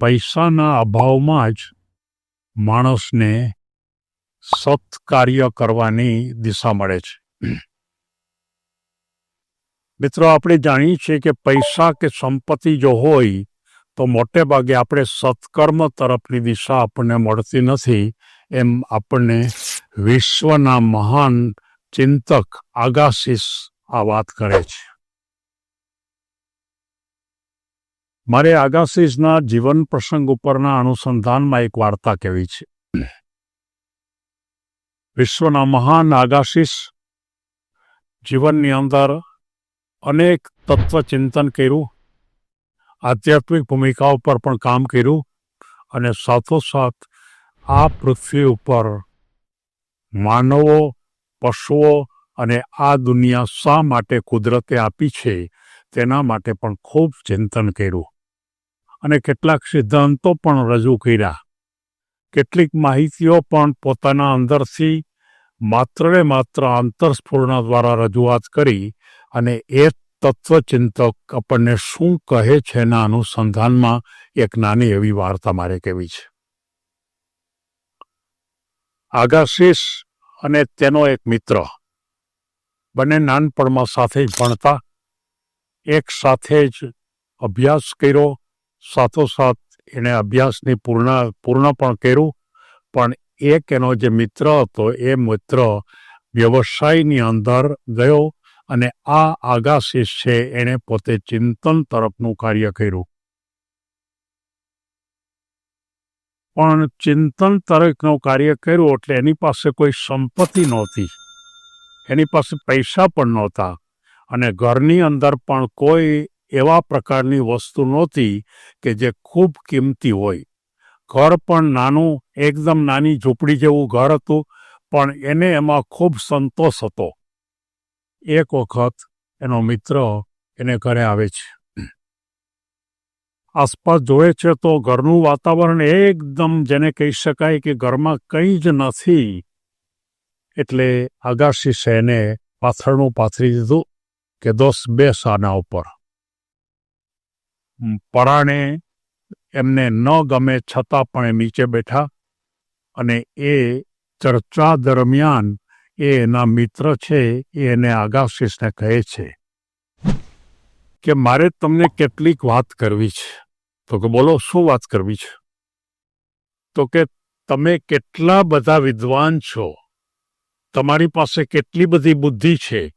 પૈસાના અભાવમાં જ માણસને સત્કાર્ય કરવાની દિશા મળે છે. મિત્રો, આપણે જાણીએ છીએ કે પૈસા કે સંપત્તિ જો હોય, તો મોટે ભાગે આપણે સત્કર્મ તરફની દિશા આપણને મળતી નથી એમ આપણને વિશ્વના મહાન ચિંતક આગાશીસ આ વાત કરે છે. મારે આગાશીસના જીવન પ્રસંગ ઉપરના અનુસંધાનમાં એક વાર્તા કહેવી છે. વિશ્વના મહાન આગાશીસ જીવનની અંદર અનેક તત્વચિંતન કર્યું, આધ્યાત્મિક ભૂમિકાઓ પર પણ કામ કર્યું અને સાથોસાથ આ પૃથ્વી ઉપર માનવો, પશુઓ અને આ દુનિયા શા માટે કુદરતે આપી છે તેના માટે પણ ખૂબ ચિંતન કર્યું. અને કેટલાક સિદ્ધાંતો પણ રજૂ કર્યા. કેટલીક માહિતીઓ પણ પોતાના અંદરથી માત્ર માત્ર આંતરસ્ફૂર્ણ દ્વારા રજૂઆત કરી અને એ તત્વચિંતક આપણને શું કહે છે એના અનુસંધાનમાં એક નાની એવી વાર્તા મારે કહેવી છે. આગાશીસ અને તેનો એક મિત્ર. બંને નાનપણમાં સાથે જ ભણતા, એક સાથે જ અભ્યાસ કર્યો સાથોસાથ એણે અભ્યાસની પૂર્ણ પૂર્ણ પણ કર્યું, પણ એક એનો જે મિત્ર હતો, એ મિત્ર વ્યવસાયની અંદર ગયો અને આ આગાશીસ છે એણે પોતે ચિંતન તરફનું કાર્ય કર્યું. પણ ચિંતન તરફનું કાર્ય કર્યું એટલે એની પાસે કોઈ સંપત્તિ નહોતી. એની પાસે પૈસા પણ નહોતા અને ઘરની અંદર પણ કોઈ એવા પ્રકારની વસ્તુ નહોતી કે જે ખૂબ કિંમતી હોય. ઘર પણ નાનું, એકદમ નાની ઝૂંપડી જેવું ઘર હતું, પણ એને એમાં ખૂબ સંતોષ હતો. એક વખત એનો મિત્ર એને ઘરે આવે છે. આસપાસ જોવે છે તો ઘરનું વાતાવરણ એકદમ જેને કહી શકાય કે ઘરમાં કંઈ જ નથી, એટલે આગાશીસે એને પાથરણું પાથરી દીધું કે દોસ્ત બેસ આના ઉપર. પરાણે એમને ન ગમે છતાં પણ એ નીચે બેઠા અને એ ચર્ચા દરમિયાન એ એના મિત્ર છે, એ એને આગાશીષને કહે છે કે મારે તમને કેટલીક વાત કરવી છે. તો કે બોલો, શું વાત કરવી છે? તો કે તમે કેટલા બધા વિદ્વાન છો. તમારી પાસે કેટલી બધી બુદ્ધિ છે.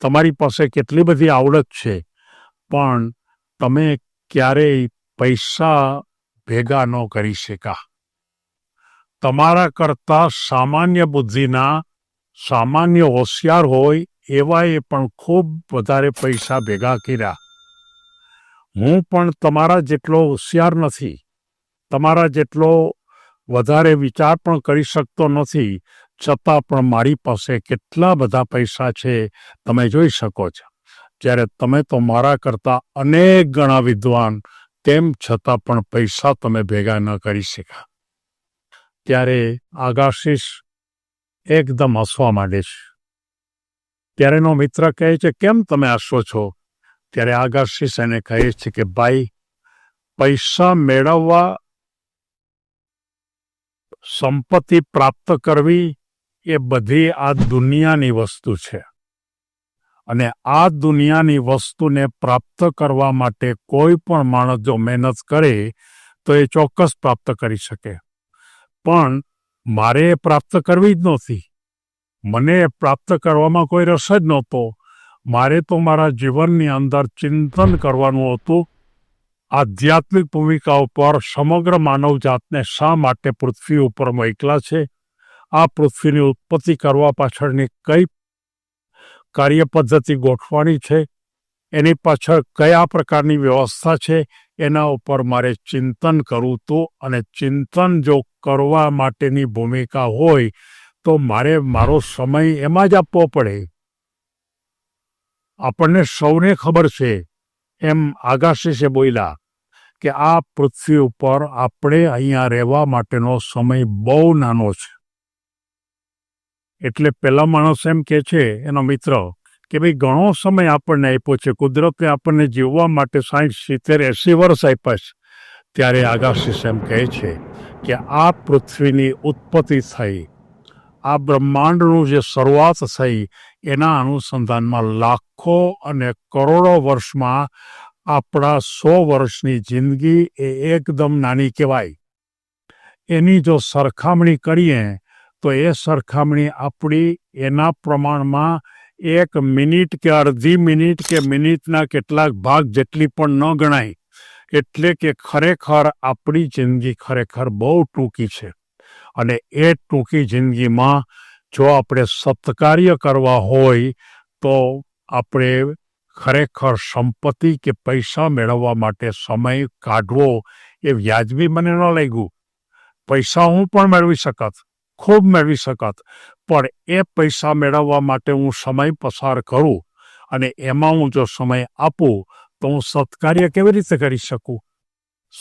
તમારી પાસે કેટલી બધી આવડત છે. પણ તમે ક્યારેય પૈસા ભેગા ન કરી શકા તમારા કરતા સામાન્ય બુદ્ધિના સામાન્ય હોશિયાર હોય એવાએ પણ ખૂબ વધારે પૈસા ભેગા કર્યા. હું પણ તમારા જેટલો હોશિયાર નથી, તમારા જેટલો વધારે વિચાર પણ કરી શકતો નથી, છતાં પણ મારી પાસે કેટલા બધા પૈસા છે તમે જોઈ શકો છો. જ્યારે તમે તો મારા કરતાં અનેક ગણા વિદ્વાન, તેમ છતાં પણ પૈસા તમે ભેગા ન કરી શક્યા. ત્યારે આગાશીષ એકદમ હસવા માંડે છે. ત્યારે એનો મિત્ર કહે છે, કેમ તમે હસો છો? ત્યારે આગાશીષ એને કહે છે કે, ભાઈ, પૈસા મેળવવા સંપત્તિ પ્રાપ્ત કરવી એ બધી આ દુનિયાની વસ્તુ છે. અને આ દુનિયાની વસ્તુને પ્રાપ્ત કરવા માટે કોઈ પણ માણસ જો મહેનત કરે, તો એ ચોક્કસ પ્રાપ્ત કરી શકે. પણ મારે એ પ્રાપ્ત કરવી જ નહોતી. મને એ પ્રાપ્ત કરવામાં કોઈ રસ જ નહોતો. મારે તો મારા જીવનની અંદર ચિંતન કરવાનું હતું. આધ્યાત્મિક ભૂમિકા ઉપર સમગ્ર માનવજાતને શા માટે પૃથ્વી ઉપર મોકલા છે? આ પૃથ્વીની ઉત્પત્તિ કરવા પાછળની કઈ કાર્ય પદ્ધતિ ગોઠવાની છે. એની પાછળ કયા પ્રકારની વ્યવસ્થા છે, એના ઉપર મારે ચિંતન કરવું હતું અને ચિંતન જો કરવા માટેની ભૂમિકા હોય, તો મારે મારો સમય એમાં જ આપવો પડે. આપણને સૌને ખબર છે, એમ આગાશીસે બોલ્યા કે આ પૃથ્વી ઉપર આપણે અહીંયા રહેવા માટેનો સમય બહુ નાનો છે. એટલે પહેલા માણસ એમ કે છે, એનો મિત્ર, કે ભાઈ ઘણો સમય આપણને આપ્યો છે. કુદરતે આપણને જીવવા માટે સાઠ સિત્તેર, એંસી વર્ષ આપ્યા છે. ત્યારે આગાશીસ એમ કહે છે કે આ પૃથ્વીની ઉત્પત્તિ થઈ. આ બ્રહ્માંડનું જે શરૂઆત થઈ, એના અનુસંધાનમાં લાખો અને કરોડો વર્ષમાં આપણા સો વર્ષની જિંદગી એ એકદમ નાની કહેવાય. એની જો સરખામણી કરીએ તો એ સરખામણી આપણી એના પ્રમાણમાં એક મિનિટ કે અડધી મિનિટ કે મિનિટના કેટલાક ભાગ જેટલી પણ ન ગણાય, એટલે કે ખરેખર આપણી જિંદગી ખરેખર બહુ ટૂંકી છે. અને એ ટૂંકી જિંદગીમાં જો આપણે સત્કાર્ય કરવા હોય, તો આપણે ખરેખર સંપત્તિ કે પૈસા મેળવવા માટે સમય કાઢવો એ વ્યાજબી મને ન લાગ્યું. પૈસા હું પણ મેળવી શકત. ખૂબ મેળવી શકત. પણ એ પૈસા મેળવવા માટે હું સમય પસાર કરું અને એમાં હું જો સમય આપું, તો હું સત્કાર્ય કેવી રીતે કરી શકું?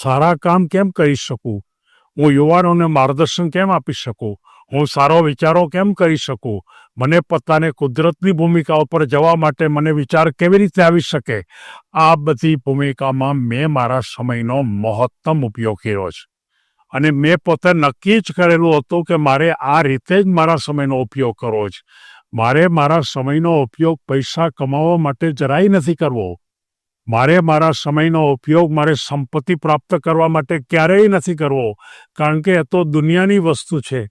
સારા કામ કેમ કરી શકું? હું યુવાનોને માર્ગદર્શન કેમ આપી શકું? હું સારો વિચારો કેમ કરી શકું? મને પોતાને કુદરતની ભૂમિકા ઉપર જવા માટે મને વિચાર કેવી રીતે આવી શકે? આ બધી ભૂમિકામાં મેં મારા સમયનો મહત્તમ ઉપયોગ કર્યો છે. અને મેં પોતે નક્કી જ કરેલું હતું કે મારે આ રીતે જ મારા સમયનો ઉપયોગ કરવો છે. મારે મારા સમયનો ઉપયોગ પૈસા કમાવા માટે જરાય નથી કરવો. મારે મારા સમયનો ઉપયોગ મારે સંપત્તિ પ્રાપ્ત કરવા માટે ક્યારેય નથી કરવો, કારણ કે એ તો દુનિયાની વસ્તુ છે.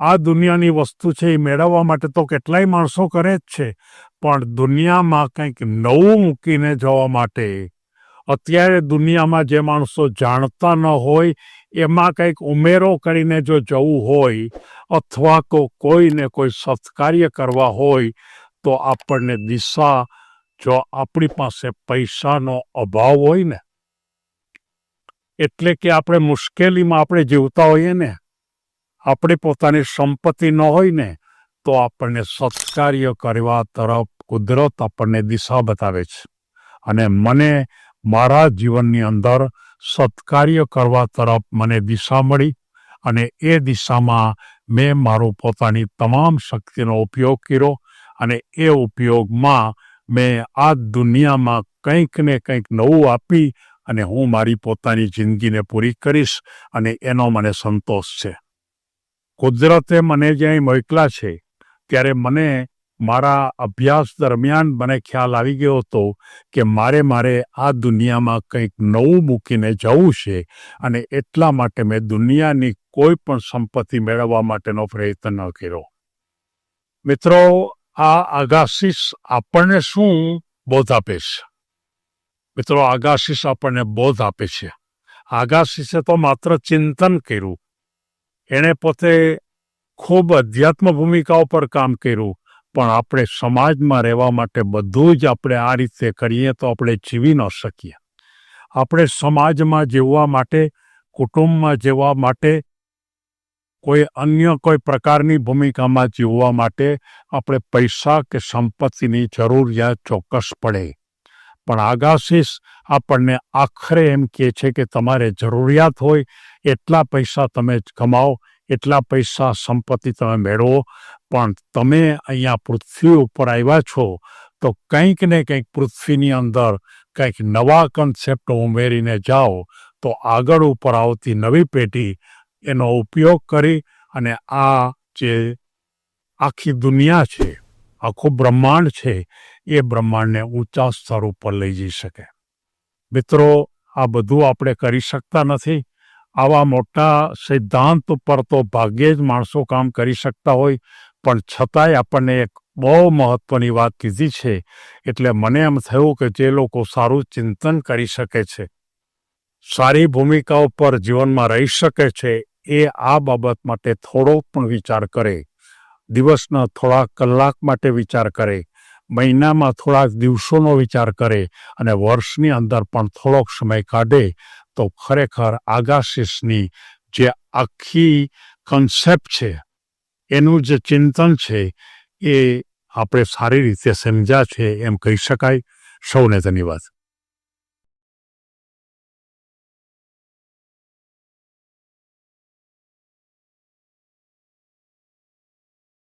આ દુનિયાની વસ્તુ છે એ મેળવવા માટે તો કેટલાય માણસો કરે જ છે, પણ દુનિયામાં કંઈક નવું મૂકીને જવા માટે. અત્યારે દુનિયામાં જે માણસો જાણતા ન હોય એમાં કંઈક ઉમેરો કરીને જો જવું હોય અથવા કો કોઈને કોઈ સત્કાર્ય કરવા હોય, તો આપણને દિશા જો આપણી પાસે પૈસાનો અભાવ હોય ને, એટલે કે આપણે મુશ્કેલીમાં આપણે જીવતા હોઈએ ને, આપણે પોતાની સંપત્તિ ન હોય ને, તો આપણને સત્કાર્ય કરવા તરફ કુદરત આપણને દિશા બતાવે છે. અને મને મારા જીવનની અંદર સત્કાર્ય કરવા તરફ મને દિશા મળી અને એ દિશામાં મેં મારો પોતાની તમામ શક્તિનો ઉપયોગ કર્યો અને એ ઉપયોગમાં મેં આ દુનિયામાં કંઈક ને કંઈક નવું આપી અને હું મારી પોતાની જિંદગીને પૂરી કરીશ અને એનો મને સંતોષ છે. કુદરતે મને જ્યાં મોકલા છે, ત્યારે મને મારા અભ્યાસ દરમિયાન મને ખ્યાલ આવી ગયો હતો કે મારે મારે આ દુનિયામાં કંઈક નવું મૂકીને જવું છે અને એટલા માટે મેં દુનિયાની કોઈ પણ સંપત્તિ મેળવવા માટેનો પ્રયત્ન ન કર્યો. મિત્રો, આ આગાશીસ આપણને શું બોધ આપે છે? મિત્રો આગાશીસ આપણને બોધ આપે છે. આગાશીસે તો માત્ર ચિંતન કર્યું. એણે પોતે ખૂબ અધ્યાત્મ ભૂમિકા ઉપર કામ કર્યું. પણ આપણે સમાજમાં રહેવા માટે બધું જ આપણે આ રીતે કરીએ તો આપણે જીવી ન શકીએ. આપણે સમાજમાં જીવવા માટે, કુટુંબમાં જીવવા માટે, કોઈ અન્ય કોઈ પ્રકારની ભૂમિકામાં જીવવા માટે આપણે પૈસા કે સંપત્તિની જરૂરિયાત ચોક્કસ પડે. પણ આગાશીસ આપણને આખરે એમ કહે છે કે તમારે જરૂરિયાત હોય, એટલા પૈસા તમે કમાઓ એટલા પૈસા સંપત્તિ તમે મેળવો, પણ તમે અહીંયા પૃથ્વી ઉપર આવ્યા છો, તો કંઈક ને કંઈક પૃથ્વીની અંદર કંઈક નવા કન્સેપ્ટ ઉમેરીને જાઓ, તો આગળ ઉપર આવતી નવી પેઢી એનો ઉપયોગ કરી અને આ જે આખી દુનિયા છે, આખું બ્રહ્માંડ છે, એ બ્રહ્માંડને ઊંચા સ્તર ઉપર લઈ જઈ શકે. મિત્રો, આ બધું આપણે કરી શકતા નથી. આવા મોટા સિદ્ધાંત ઉપર તો ભાગ્યે જ માણસો કામ કરી શકતા હોય, પણ છતાંય આપણને એક બહુ મહત્વની વાત કીધી છે. એટલે મને એમ થયું કે જે લોકો સારું ચિંતન કરી શકે છે, સારી ભૂમિકા ઉપર જીવનમાં રહી શકે છે, એ આ બાબત માટે થોડો પણ વિચાર કરે. દિવસના થોડા કલાક માટે વિચાર કરે, મહિનામાં થોડાક દિવસોનો વિચાર કરે અને વર્ષની અંદર પણ થોડોક સમય કાઢે. તો ખરેખર આગાશીસની જે આખી કન્સેપ્ટ છે, એનું જે ચિંતન છે, એ આપણે સારી રીતે સમજ્યા છે એમ કહી શકાય. સૌને ધન્યવાદ.